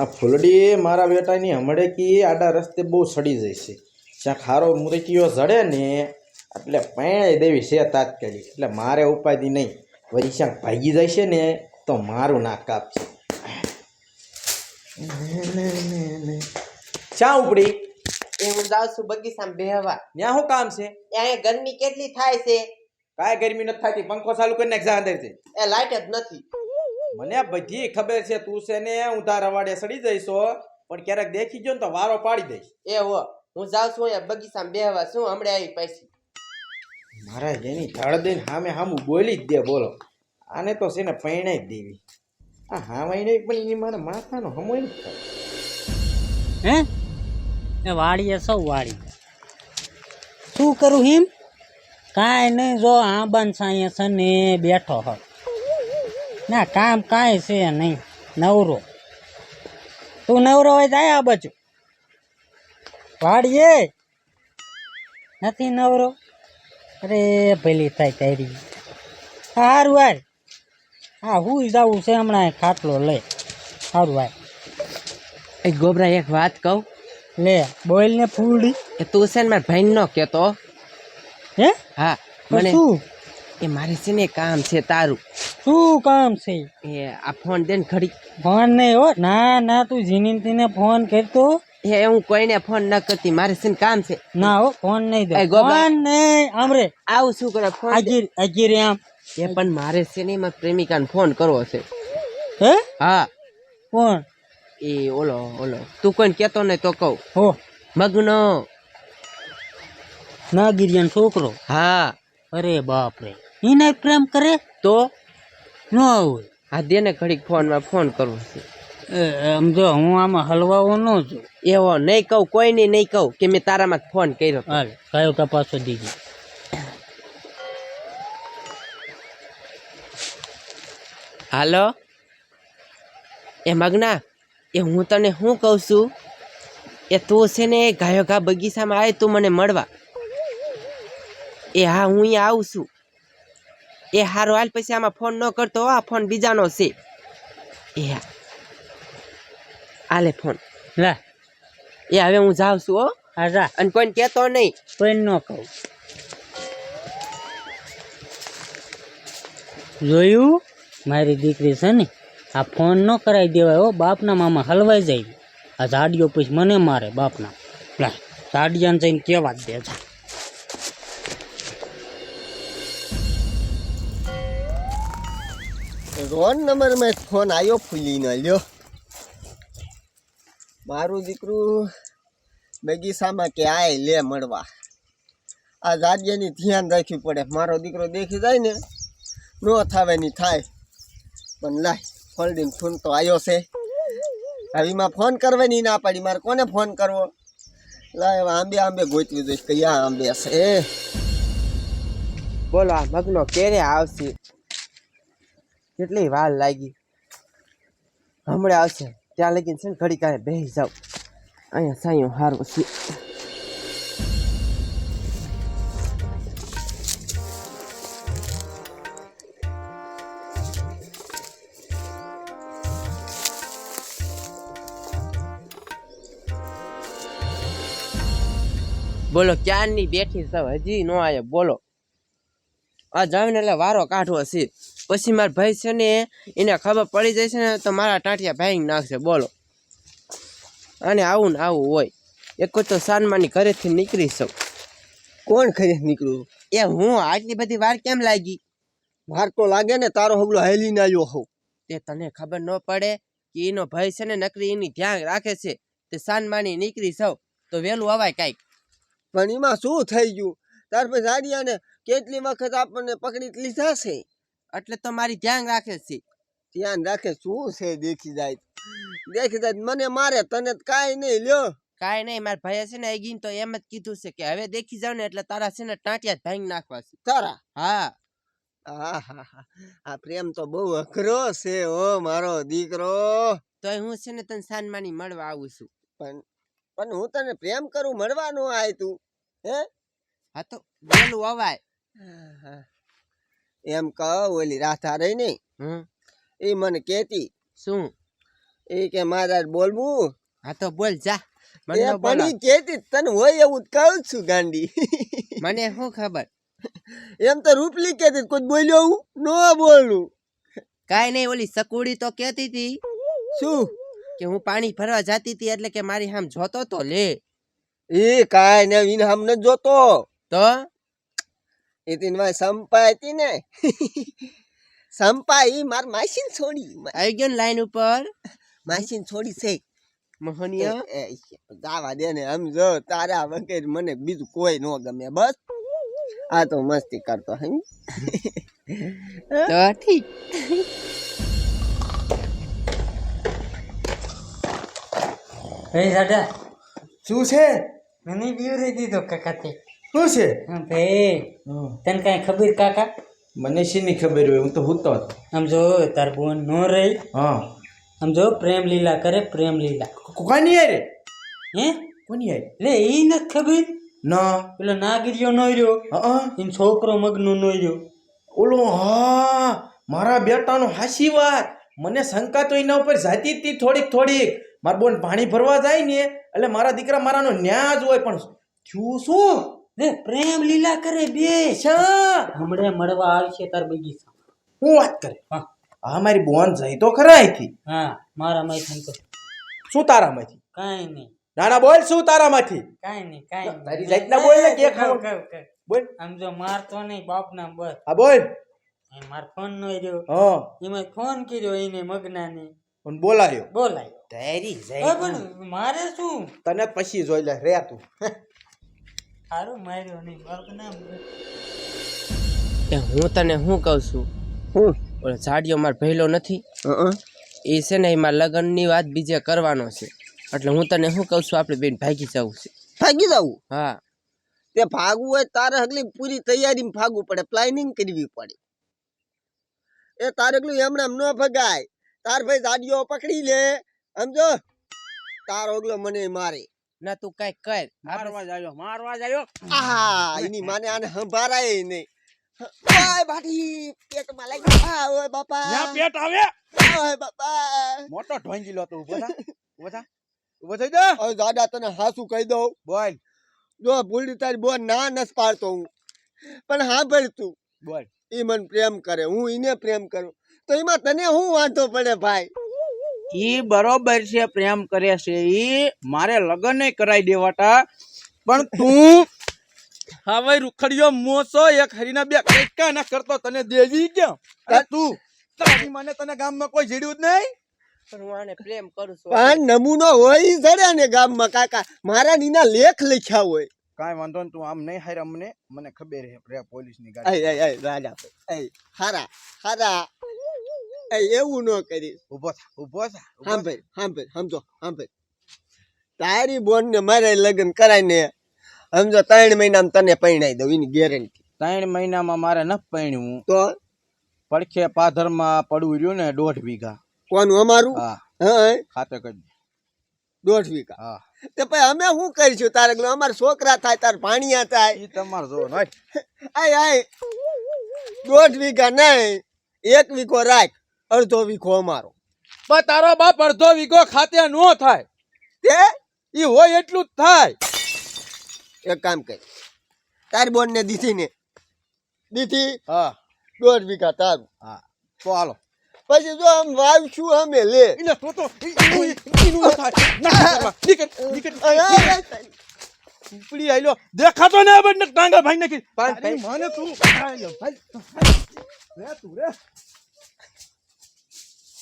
આ ફૂલડી મારા બેટાની હમણે કી આડા રસ્તે બહુ સડી જાય છે. જ્યાં ખારો મુરકીઓ જડે ને એટલે પેણે દેવી છે તાત્કાલિક એટલે મારે ઉપાધિ નહીં. વળી ક્યાંક ભાગી જાય છે ને તો મારું નાક કાપશે. ક્યાં ઉપડી. એ હું જાઉં છું બગીચામાં બેહવા. ત્યાં શું કામ છે? ત્યાં ગરમી કેટલી થાય છે? કાંઈ ગરમી નથી થતી. પંખો ચાલુ કરીને નાખ જા અંદરથી એ લાઈટ જ નથી. મને બધી ખબર છે તું છે ને હું તારા વાડે સડી જઈશો પણ ક્યારેક દેખી ગયો ને તો વારો પાડી દઈશ. એ હો હું જાઉં છું અહીંયા બગીચામાં બેહવા. શું હમણાં આવી પૈસી મારા જેની ધડ દઈને સામે સામું બોલી જ દે બોલો. આને તો છે ને પૈણે જ દેવી. આ હા વૈને પણ એની મારા માથાનો હમો જ હે? એ વાડીએ સૌ વાડી. શું કરું હિમ? કાંઈ નહીં જો આંબન સાંયે છે ને બેઠો હ ના કામ કાંઈ છે નહીં. નવરો. તું નવરો હોય જાય આ બાજુ. વાડીએ. નથી નવરો? અરે ભલી થાય તારી. સારું વાર હા હું જવું છે હમણાં ખાટલો લે સારું વાર એ ગોબરા એક વાત કહું. લે બોઈલ ને ફૂડી એ તું છે ને મારા ભાઈ નો કેતો હે. હા? મને શું? એ મારે છે ને કામ છે તારું. શું કામ છે? એ આ ફોન દે ને ઘડી ફોન નહીં હો. ના ના તું જીનીતીને ફોન કરતો. એ હું કોઈને ફોન ન કરતી. મારે છે ને કામ છે. ના હો ફોન નહીં દે. ફોન નહીં આમરે આવું શું કરે? ફોન દે. આગીર આગીર આમ એ પણ મારે છે ને એમાં પ્રેમિકાને ફોન કરવો છે. હે? હા. ફોન? એ ઓલો ઓલો. તું કોઈને કેતો નહીં તો કહું. હો. મગનો. નાગીરિયાનો છોકરો? હા. અરે બાપ રે એને પ્રેમ કરે તો ન હોય. હા દે ને ઘડીક ફોનમાં ફોન કરવો છે. એ, આમ જો હું આમાં હલવાઓ ન છું. એવો નહીં કહું કોઈ નહીં કહું કે મેં તારામાં ફોન કર્યો. હાલ કયો તપાસો દીધી હાલો? એ મગના એ હું તને શું કહું છું? એ તું છે ને ગાયો ઘા બગીચામાં આવે તું મને મળવા. એ હા હું અહીંયા આવું છું. એ હારો હાલ પછી આમાં ફોન ન કરતો આ ફોન બીજાનો છે. એ આલે ફોન લે. એ હવે હું જાઉં છું હો. હા જા. અને કોઈને કહેતો નહીં. કોઈ ન કહું. જોયું? મારી દીકરી છે ને આ ફોન ન કરાવી દેવાય હો બાપના મામા હલવાઈ જાય. આ ઝાડીઓ પછી મને મારે બાપના. લે ઝાડિયાને જઈને કહેવા જ દે રોન નંબરમાં મેં ફોન આવ્યો ફૂલીનો, લ્યો. મારું દીકરું બગીચામાં કે આય લે મળવા. આ જાગ્યાની ધ્યાન રાખવી પડે. મારો દીકરો દેખી જાય ને, ન થાવે નહીં થાય. પણ લાય, ફોલ્ડીને ફોન તો આવ્યો છે. હવેમાં ફોન કરવાની ના પાડી. મારે કોને ફોન કરવો? લાય, હવે આંબે આંબે ગોતવી દઈશ કયા આંબે છે. બોલો મગનો ક્યારે આવશે? કેટલી વાર લાગી. હમણાં આવશે. ત્યાં લગીને છે ને ઘડી કાંઈ બેસી જાઉં. અહીંયા સાયું હારું છે. બોલો, ક્યારની બેઠી સૌ હજી નો આવ્યો. બોલો. આ જમીન એટલે વારો કાઢવો છે. પછી મારા ભાઈ છે ને એને ખબર પડી જાય છે ને તો મારા ટાંટિયા ભાઈ નાખશે. બોલો. અને આવું ને આવું હોય. એક તો સાનમાની ઘરેથી નીકળી શકું કોણ ઘરે નીકળ્યું? એ હું આટલી બધી વાર કેમ લાગી? માર તો લાગે ને તારો હગલો હેલીને આવ્યો હોઉં. તે તને ખબર ન પડે કે એનો ભાઈ છે ને નકરી એની ધ્યાન રાખે છે. તે સાનમાની નીકળી સૌ તો વહેલું અવાય કાંઈક. પણ એમાં શું થઈ ગયું? ત્યાર પછી આડિયાને કેટલી વખત આપણને પકડી લીધા છે? એટલે તો મારી ધ્યાન રાખે છે. ધ્યાન રાખે શું છે દેખી જાય દેખી જાય મને મારે તને કાંઈ નહીં લ્યો. કાઈ નહીં મારા ભાઈએ છે ને ગીન તો એમ જ કીધું છે કે હવે દેખી જાવ ને એટલે તારા છે ને ટાંટિયા ભાંગી નાખવા છે. તારા? હા. હા હા હા આ પ્રેમ તો બહુ અઘરો છે ઓ મારો દીકરો. તોય હું છે ને તને સાનમાની મળવા આવું છું. પણ પણ હું તને પ્રેમ કરું મળવાનું આય તું હે? હા તો બોલું અવાય. એમ કહો ઓલી રાધા રહી ને એ મને કેતી શું? એ કે મારા બોલવું? હા તો બોલ જા. મને. પણ કેતી તને હોય એવું કહું છું ગાંડી. મને શું ખબર? એમ તો રૂપલી કેતી કોઈ બોલ્યો હું? નો બોલું. કાંઈ નહીં ઓલી સકુડી તો કેતી હતી શું? કે હું પાણી ભરવા જાતી હતી એટલે કે મારી આમ જોતો તો લે. એ કાંઈ ને વિન હમ ન જોતો. તો? એ તીન વાય તી હતી ને. સંપાઈ માર માસીન છોડી. આવી ગયો લાઈન ઉપર. માસીન છોડી છે. મહનિયા. એ, એ, જાવા દે ને આમ જો તારા વગર મને બીજું કોઈ ન ગમે બસ. આ તો મસ્તી કરતો હે. તો ઠીક. હે સાડા શું છે? મને બીવરી દીધો કાકા તે શું છે? ભાઈ તને કાંઈ ખબર કાકા? મને શીની ખબર હોય? હું તો હુતો હતો આમ જો તાર બોન નો રહી. હા. આમ જો પ્રેમ લીલા કરે પ્રેમ લીલા. કોની યાર હે? કોની યાર લે એ નથી ખબર? ના. પેલો નાગરિયો નો રહ્યો. હા એનો છોકરો મગનો નો રહ્યો. ઓલો હા. મારા બેટાનો હાસી વાત. મને શંકા તો એના ઉપર જાતી હતી થોડીક થોડીક. મારા બોન પાણી ભરવા જાય ને એટલે મારા દીકરા મારાનો ન્યા જ હોય પણ થયું શું? લે પ્રેમ લીલા કરે બે હમણે મળવા આવશે તાર બગીચા. હું વાત કરે? હા. આ મારી બોન જાય તો ખરા અહીંથી. હા મારા માથે તો. શું તારામાંથી? કાઈ નહીં. નાના બોલ શું તારામાંથી? કાઈ નહીં કાઈ તારી જાત ના બોલ ને, કે ખાવ. બોલ. આમ જો મારતો નહીં બાપના બસ. હા બોલ. માર ફોન નો રહ્યો. હા. એમાં ફોન કર્યો એને મગના ને પણ બોલાયો. બોલાયો. તારી જાય પણ મારે શું? તને પછી જોઈ લે રે તું. સારું માર્યો નહીં બાપના એ હું તને શું કહું છું? હું? ઓલો ઝાડિયો માર ભેલો નથી? હં એ છે ને એમાં લગ્નની વાત બીજે કરવાનો છે. એટલે હું તને શું કહું છું આપણે બેન ભાગી જવું છે. ભાગી જવું? હા. તે ભાગવું હોય તારે હગલી પૂરી તૈયારીમાં ભાગવું પડે પ્લાનિંગ કરવી પડે. એ તારે હગલું હમણાં ન ભગાય. તાર ભાઈ ગાડીઓ પકડી લે. સમજો? તારો હગલો મને મારે. ના તું કઈ કર. મારવા જાયો મારવા જાયો. આહા એની માને આને સંભાળાય નહીં. ઓય બાટી પેટમાં લાગી આ ઓય બાપા. પેટ આવે? ઓય બાપા. મોટો ઢોંગીલો તો ઊભો થા ઊભો થા ઊભો થઈ જા. ઓય દાદા તને હાસુ કહી દઉં. બોલ. જો ભૂલી તારી બોલ ના નસ પાડતો હું. પણ હા ભર તું. બોલ. એ મને પ્રેમ કરે હું એને પ્રેમ કરું. તો એમાં તને શું વાંધો પડે ભાઈ? ઈ બરોબર છે પ્રેમ કરે છે એ મારે લગ્ન કરાઈ દેવાતા. પણ તું હવે રૂખડિયો મોસો એક હરીના બે કઈકા ના કરતો તને દેવી કેમ અરે તું તારી મને તને ગામમાં કોઈ જીડ્યું જ નહીં? પણ હું આને પ્રેમ કરું છું. પણ નમૂનો હોય જડે ને ગામમાં કાકા. મારા નીના લેખ લખ્યા હોય. કાંઈ વાંધો નહીં તું આમ નહીં હારે અમને મને ખબર હે પ્રે પોલીસની આય ગાડી. આય આય રાજા આય. હારા હારા. એવું ન કરીશ ઊભો થા ઊભો થા. સાંભળ સાંભળ સમજો સાંભળ તારી બોન ને મારે લગ્ન કરાય ને સમજો ત્રણ મહિનામાં તને પરણાઈ દઉં એની ગેરંટી ત્રણ મહિનામાં મારે ન પરણ્યું તો? પડખે પાધરમાં પડવું રહ્યું ને દોઢ વીઘા. કોનું અમારું? હા. ખાતે કરી દોઢ વીઘા. હા. તે પછી અમે શું કરીશું? તારે અમારા છોકરા થાય તાર ભાણિયા થાય. એ તમારે જો આય આય. દોઢ વીઘા નહીં. એક વીઘો રાખ. અડધો વીઘો અમારો. પણ તારો બાપ અડધો વીઘો ખાતે નો થાય. તે? એ હોય એટલું જ થાય. એક કામ કર. તારી બોન ને દીધી? ને દીધી હા. દોઢ વીઘા તારું. હા. તો હાલો. પછી જો આમ વાવશું અમે લે. એટલે તો થાય. ના નીકળ, નીકળ. ઉપડી આયલો. દેખાતો ને હવે ને ટાંગા ભાઈ નાખી મને તું. રે તું રે.